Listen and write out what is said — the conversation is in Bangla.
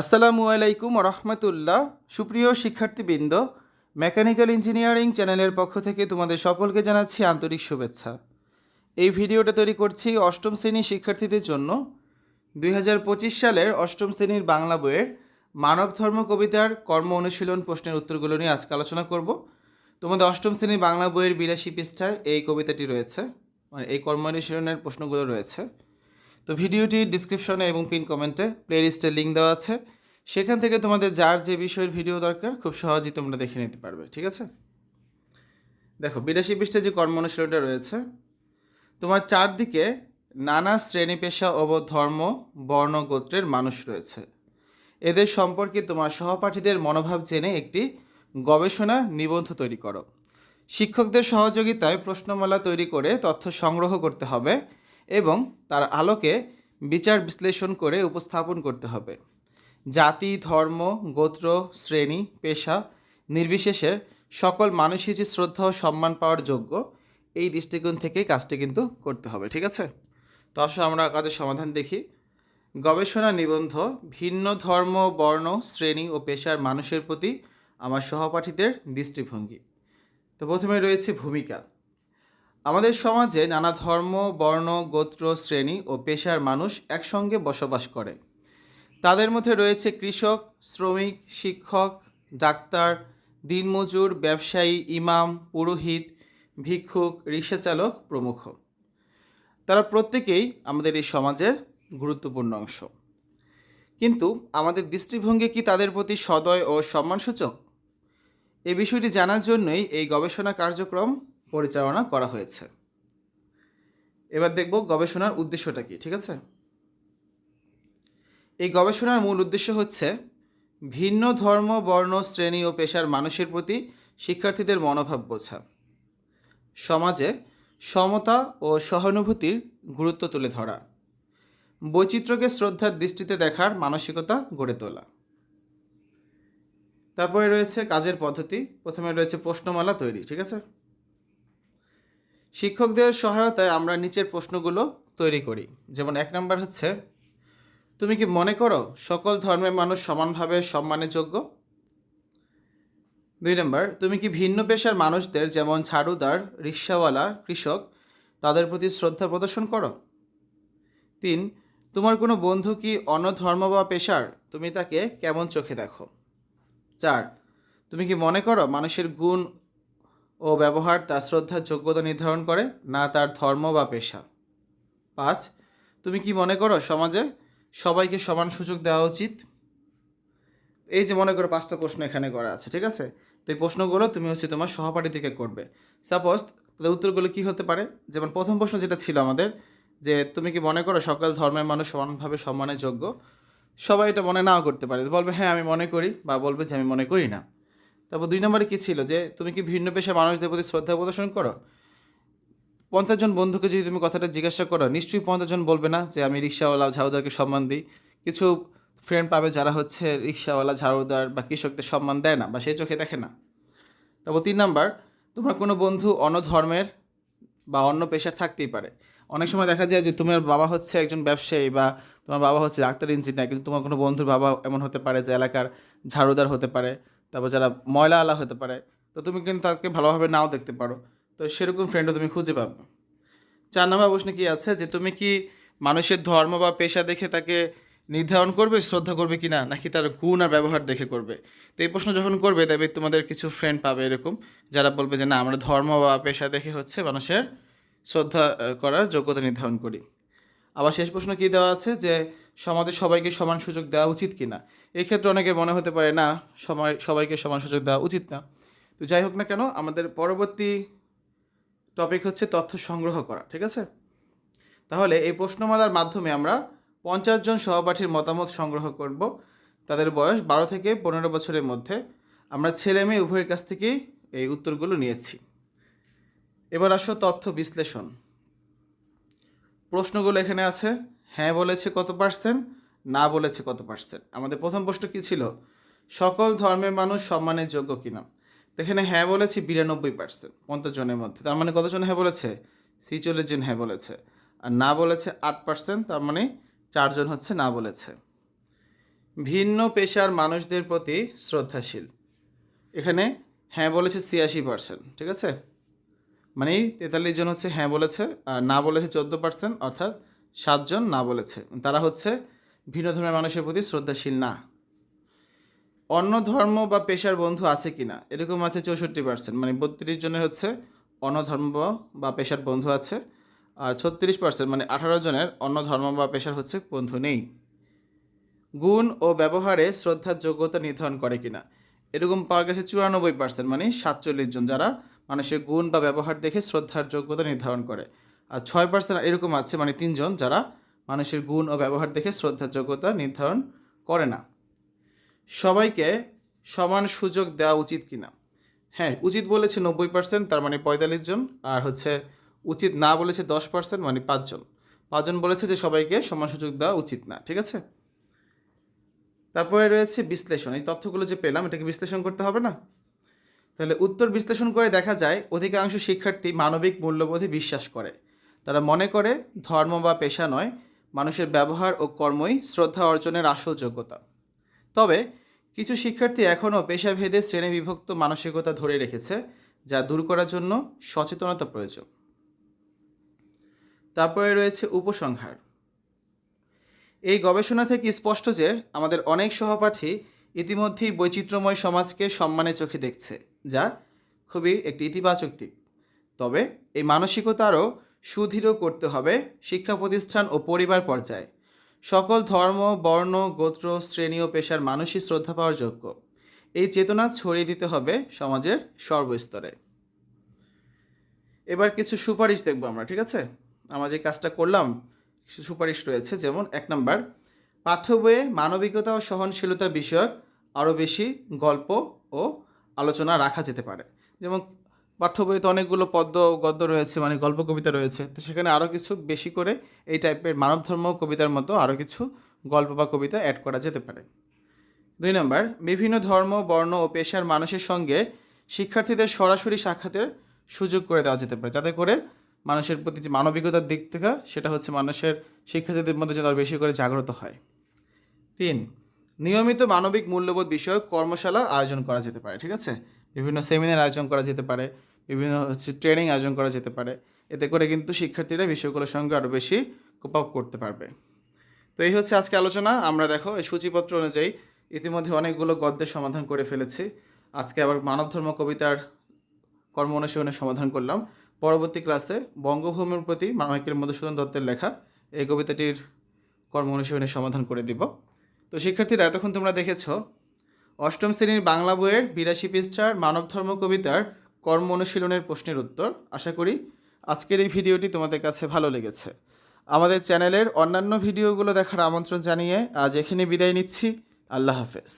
আসসালামু আলাইকুম রহমতুল্লাহ। সুপ্রিয় শিক্ষার্থীবৃন্দ, মেকানিক্যাল ইঞ্জিনিয়ারিং চ্যানেলের পক্ষ থেকে তোমাদের সকলকে জানাচ্ছি আন্তরিক শুভেচ্ছা। এই ভিডিওটা তৈরি করছি অষ্টম শ্রেণির শিক্ষার্থীদের জন্য। দুই হাজার পঁচিশ সালের অষ্টম শ্রেণির বাংলা বইয়ের মানব ধর্ম কবিতার কর্ম অনুশীলন প্রশ্নের উত্তরগুলো নিয়ে আজকে আলোচনা করব। তোমাদের অষ্টম শ্রেণির বাংলা বইয়ের বিরাশি পৃষ্ঠায় এই কবিতাটি রয়েছে মানে এই কর্ম অনুশীলনের প্রশ্নগুলো রয়েছে। তো ভিডিওটি ডিসক্রিপশনে এবং পিন কমেন্টে প্লেলিস্টের লিঙ্ক দেওয়া আছে। সেখান থেকে তোমাদের যার যে বিষয়ের ভিডিও দরকার, খুব সহজেই তোমরা দেখে নিতে পারবে, ঠিক আছে? দেখো বিরাশি পৃষ্ঠে যে কর্ম অনুশীলনটা রয়েছে, তোমার চারদিকে নানা শ্রেণি পেশা ও ধর্ম, বর্ণ, গোত্রের মানুষ রয়েছে। এদের সম্পর্কে তোমার সহপাঠীদের মনোভাব জেনে একটি গবেষণা নিবন্ধ তৈরি করো। শিক্ষকদের সহযোগিতায় প্রশ্নমালা তৈরি করে তথ্য সংগ্রহ করতে হবে। এবং তার আলোকে বিচার বিশ্লেষণ করে উপস্থাপন করতে হবে। জাতি, ধর্ম, গোত্র, শ্রেণি, পেশা নির্বিশেষে সকল মানুষই যে শ্রদ্ধা ও সম্মান পাওয়ার যোগ্য, এই দৃষ্টিকোণ থেকে কাজটি কিন্তু করতে হবে, ঠিক আছে? তো আসলে আমরা কাজের সমাধান দেখি। গবেষণা নিবন্ধ ভিন্ন ধর্ম, বর্ণ, শ্রেণি ও পেশার মানুষের প্রতি আমার সহপাঠীদের দৃষ্টিভঙ্গি। তো প্রথমে রয়েছে ভূমিকা। আমাদের সমাজে নানা ধর্ম, বর্ণ, গোত্র, শ্রেণি ও পেশার মানুষ একসঙ্গে বসবাস করে। তাদের মধ্যে রয়েছে কৃষক, শ্রমিক, শিক্ষক, ডাক্তার, দিনমজুর, ব্যবসায়ী, ইমাম, পুরোহিত, ভিক্ষুক, রিক্সাচালক প্রমুখ। তারা প্রত্যেকেই আমাদের এই সমাজের গুরুত্বপূর্ণ অংশ। কিন্তু আমাদের দৃষ্টিভঙ্গি কি তাদের প্রতি সদয় ও সম্মানসূচক? এই বিষয়টি জানার জন্যই এই গবেষণা কার্যক্রম পরিচালনা করা হয়েছে। এবার দেখব গবেষণার উদ্দেশ্যটা কি, ঠিক আছে? এই গবেষণার মূল উদ্দেশ্য হচ্ছে ভিন্ন ধর্ম, বর্ণ, শ্রেণি ও পেশার মানুষের প্রতি শিক্ষার্থীদের মনোভাব বোঝা। সমাজে সমতা ও সহানুভূতির গুরুত্ব তুলে ধরা। বৈচিত্র্যকে শ্রদ্ধার দৃষ্টিতে দেখার মানসিকতা গড়ে তোলা। তারপরে রয়েছে কাজের পদ্ধতি। প্রথমে রয়েছে প্রশ্নমালা তৈরি, ঠিক আছে? শিক্ষকদের সহায়তায় আমরা নিচের প্রশ্নগুলো তৈরি করি। যেমন এক নম্বর হচ্ছে, তুমি কি মনে করো সকল ধর্মের মানুষ সমানভাবে সম্মানের যোগ্য? দুই নম্বর, তুমি কি ভিন্ন পেশার মানুষদের যেমন ঝাড়ুদার, রিক্সাওয়ালা, কৃষক, তাদের প্রতি শ্রদ্ধা প্রদর্শন করো? তিন, তোমার কোনো বন্ধু কি অন্য ধর্ম বা পেশার? তুমি তাকে কেমন চোখে দেখো? চার, তুমি কি মনে করো মানুষের গুণ ও ব্যবহার তার শ্রদ্ধার যোগ্যতা নির্ধারণ করে, না তার ধর্ম বা পেশা। পাঁচ, তুমি কি মনে করো সমাজে সবাইকে সমান সুযোগ দেওয়া উচিত? এই যে মনে করো পাঁচটা প্রশ্ন এখানে করা আছে, ঠিক আছে? তো এই প্রশ্নগুলো তুমি হচ্ছে তোমার সহপাঠী থেকে করবে। সাপোজ তাদের উত্তরগুলো কি হতে পারে? যেমন প্রথম প্রশ্ন যেটা ছিল আমাদের, যে তুমি কি মনে করো সকল ধর্মের মানুষ সমানভাবে সম্মানের যোগ্য? সবাই এটা মনে নাও করতে পারে। বলবে হ্যাঁ আমি মনে করি বা বলবে যে, আমি মনে করি না। তারপর দুই নম্বরে কী ছিল? যে তুমি কি ভিন্ন পেশার মানুষদের প্রতি শ্রদ্ধা প্রদর্শন করো? পঞ্চাশ জন বন্ধুকে যদি তুমি কথাটা জিজ্ঞাসা করো, নিশ্চয়ই পঞ্চাশ জন বলবে না যে আমি রিক্সাওয়ালা ঝাড়ুদারকে সম্মান দিই। কিছু ফ্রেন্ড পাবে যারা হচ্ছে রিক্সাওয়ালা, ঝাড়ুদার বা কৃষকদের সম্মান দেয় না বা সেই চোখে দেখে না। তারপর তিন নাম্বার, তোমার কোনো বন্ধু অন্য ধর্মের বা অন্য পেশার থাকতেই পারে। অনেক সময় দেখা যায় যে তোমার বাবা হচ্ছে একজন ব্যবসায়ী বা তোমার বাবা হচ্ছে ডাক্তার, ইঞ্জিনিয়ার, কিন্তু তোমার কোনো বন্ধুর বাবা এমন হতে পারে যে এলাকার ঝাড়ুদার হতে পারে। তারপর যারা ময়লা আলা হতে পারে, তো তুমি কিন্তু তাকে ভালোভাবে নাও দেখতে পারো। তো সেরকম ফ্রেন্ডও তুমি খুঁজে পাবে। চার নম্বর প্রশ্ন কি আছে? যে তুমি কি মানুষের ধর্ম বা পেশা দেখে তাকে নির্ধারণ করবে, শ্রদ্ধা করবে কি না? নাকি তার গুণ আর ব্যবহার দেখে করবে? তো এই প্রশ্ন যখন করবে তবে তোমাদের কিছু ফ্রেন্ড পাবে এরকম, যারা বলবে যে, না, আমরা ধর্ম বা পেশা দেখে হচ্ছে মানুষের শ্রদ্ধা করার যোগ্যতা নির্ধারণ করি। আবার শেষ প্রশ্ন কী দেওয়া আছে? যে সমাজে সবাইকে সমান সুযোগ দেওয়া উচিত কি না এক্ষেত্রে অনেকে মনে হতে পারে, না সময় সবাইকে সমান সুযোগ দেওয়া উচিত না। তো যাই হোক না কেন, আমাদের পরবর্তী টপিক হচ্ছে তথ্য সংগ্রহ করা, ঠিক আছে? তাহলে এই প্রশ্নমালার মাধ্যমে আমরা পঞ্চাশ জন সহপাঠীর মতামত সংগ্রহ করব। তাদের বয়স বারো থেকে পনেরো বছরের মধ্যে। আমরা ছেলে মেয়ে উভয়ের কাছ থেকেই এই উত্তরগুলো নিয়েছি। এবার আসো তথ্য বিশ্লেষণ। প্রশ্নগুলো এখানে আছে হ্যাঁ বলেছে কত পার্সেন্ট, না বলেছে কত পার্সেন্ট। আমাদের প্রথম প্রশ্ন কী ছিল? সকল ধর্মের মানুষ সম্মানের যোগ্য কিনা? তো এখানে হ্যাঁ বলেছি বিরানব্বই পার্সেন্ট, পঞ্চাশ জনের মধ্যে। তার মানে কতজন হ্যাঁ বলেছে? ছিচল্লিশ জন হ্যাঁ বলেছে। আর না বলেছে আট পার্সেন্ট, তার মানে চারজন হচ্ছে না বলেছে। ভিন্ন পেশার মানুষদের প্রতি শ্রদ্ধাশীল। এখানে হ্যাঁ বলেছে ছিয়াশি পার্সেন্ট, ঠিক আছে? মানে এই তেতাল্লিশ জন হচ্ছে হ্যাঁ বলেছে, আর না বলেছে চোদ্দ পার্সেন্ট অর্থাৎ সাতজন না বলেছে। তারা হচ্ছে ভিন্ন ধর্মের মানুষের প্রতি শ্রদ্ধাশীল না। অন্য ধর্ম বা পেশার বন্ধু আছে কি না এরকম আছে চৌষট্টি পার্সেন্ট মানে বত্রিশ জনের হচ্ছে অন্য ধর্ম বা- পেশার বন্ধু আছে, আর ছত্রিশ পার্সেন্ট মানে আঠারো জনের অন্য ধর্ম বা পেশার হচ্ছে বন্ধু নেই। গুণ ও ব্যবহারে শ্রদ্ধার যোগ্যতা নির্ধারণ করে কিনা? এরকম পাওয়া গেছে চুরানব্বই পার্সেন্ট মানে সাতচল্লিশ জন যারা মানুষের গুণ বা ব্যবহার দেখে শ্রদ্ধার যোগ্যতা নির্ধারণ করে। আর ছয় পার্সেন্ট এরকম আছে মানে তিনজন যারা মানুষের গুণ ও ব্যবহার দেখে শ্রদ্ধার যোগ্যতা নির্ধারণ করে না। সবাইকে সমান সুযোগ দেওয়া উচিত কিনা? হ্যাঁ উচিত বলেছে নব্বই পার্সেন্ট তার মানে পঁয়তাল্লিশ জন। আর হচ্ছে, উচিত না বলেছে দশ পার্সেন্ট মানে পাঁচজন। পাঁচজন বলেছে যে সবাইকে সমান সুযোগ দেওয়া উচিত না, ঠিক আছে? তারপরে রয়েছে বিশ্লেষণ। এই তথ্যগুলো যে পেলাম, এটাকে বিশ্লেষণ করতে হবে না? তাহলে উত্তর বিশ্লেষণ করে দেখা যায় অধিকাংশ শিক্ষার্থী মানবিক মূল্যবোধে বিশ্বাস করে। তারা মনে করে ধর্ম বা পেশা নয়, মানুষের ব্যবহার ও কর্মই শ্রদ্ধা অর্জনের আসল যোগ্যতা। তবে কিছু শিক্ষার্থী এখনও পেশাভেদে শ্রেণি বিভক্ত মানসিকতা ধরে রেখেছে, যা দূর করার জন্য সচেতনতা প্রয়োজন। তারপরে রয়েছে উপসংহার। এই গবেষণা থেকে স্পষ্ট যে আমাদের অনেক সহপাঠী ইতিমধ্যেই বৈচিত্র্যময় সমাজকে সম্মানের চোখে দেখছে। যা খুবই একটি ইতিবাচক দিক। তবে এই মানসিকতারও সুদৃঢ় করতে হবে শিক্ষা প্রতিষ্ঠান ও পরিবার পর্যায়ে। সকল ধর্ম, বর্ণ, গোত্র, শ্রেণি ও পেশার মানুষই শ্রদ্ধা পাওয়ার যোগ্য। এই চেতনা ছড়িয়ে দিতে হবে সমাজের সর্বস্তরে। এবার কিছু সুপারিশ দেখব আমরা, ঠিক আছে? আমরা যে কাজটা করলাম সুপারিশ রয়েছে, যেমন এক নম্বর, পাঠ্য বইয়ে মানবিকতা ও সহনশীলতা বিষয়ক আরও বেশি গল্প ও আলোচনা রাখা যেতে পারে। যেমন পাঠ্য বইতে অনেকগুলো পদ্য, গদ্য রয়েছে মানে গল্প কবিতা রয়েছে। তো সেখানে আরও কিছু বেশি করে এই টাইপের মানবধর্ম কবিতার মতো আরও কিছু গল্প বা কবিতা অ্যাড করা যেতে পারে। দুই নম্বর, বিভিন্ন ধর্ম, বর্ণ ও পেশার মানুষের সঙ্গে শিক্ষার্থীদের সরাসরি সাক্ষাতের সুযোগ করে দেওয়া যেতে পারে। যাতে করে মানুষের প্রতি যে মানবিকতার দিক থেকে, সেটা হচ্ছে মানুষের শিক্ষার্থীদের মধ্যে যেন বেশি করে জাগ্রত হয়। তিন নিয়মিত মানবিক মূল্যবোধ বিষয়ক কর্মশালা আয়োজন করা যেতে পারে, ঠিক আছে? বিভিন্ন সেমিনার আয়োজন করা যেতে পারে, বিভিন্ন হচ্ছে ট্রেনিং আয়োজন করা যেতে পারে। এতে করে কিন্তু শিক্ষার্থীরা বিষয়গুলোর সঙ্গে আরও বেশি কোপ আপ করতে পারবে। তো এই হচ্ছে আজকে আলোচনা। আমরা দেখো, এই সূচিপত্র অনুযায়ী ইতিমধ্যে অনেকগুলো গদ্যের সমাধান করে ফেলেছি। আজকে আবার মানব ধর্ম কবিতার কর্ম অনুশীলনের সমাধান করলাম। পরবর্তী ক্লাসে বঙ্গভূমির প্রতি মাইকেল মধুসূদন দত্তের লেখা এই কবিতাটির কর্ম অনুশীলনের সমাধান করে দিব। তো শিক্ষার্থীরা, এতক্ষণ তোমরা দেখেছ, অষ্টম শ্রেণির বাংলা বইয়ের বিরাশি পৃষ্ঠার মানব ধর্ম কবিতার কর্ম অনুশীলনের প্রশ্নের উত্তর। আশা করি আজকের এই ভিডিওটি তোমাদের কাছে ভালো লেগেছে। আমাদের চ্যানেলের অন্যান্য ভিডিওগুলো দেখার আমন্ত্রণ জানিয়ে আজ এখানে বিদায় নিচ্ছি। আল্লাহ হাফেজ।